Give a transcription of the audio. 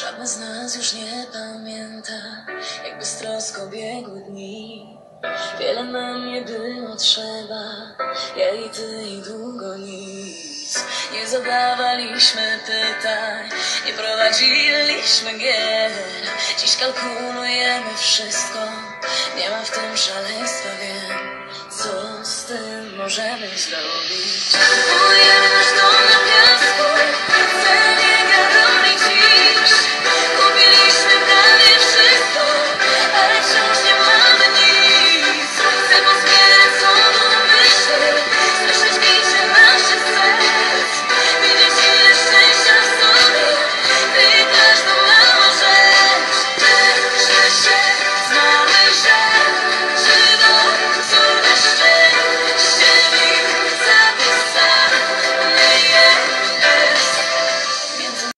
Żadna z nas już nie pamięta, jakby z troską biegły dni. Wiele nam nie było trzeba, ja i ty i długo nic. Nie zadawaliśmy pytań, nie prowadziliśmy gier. Dziś kalkulujemy wszystko, nie ma w tym szaleństwa, wiem. Co z tym możemy zrobić?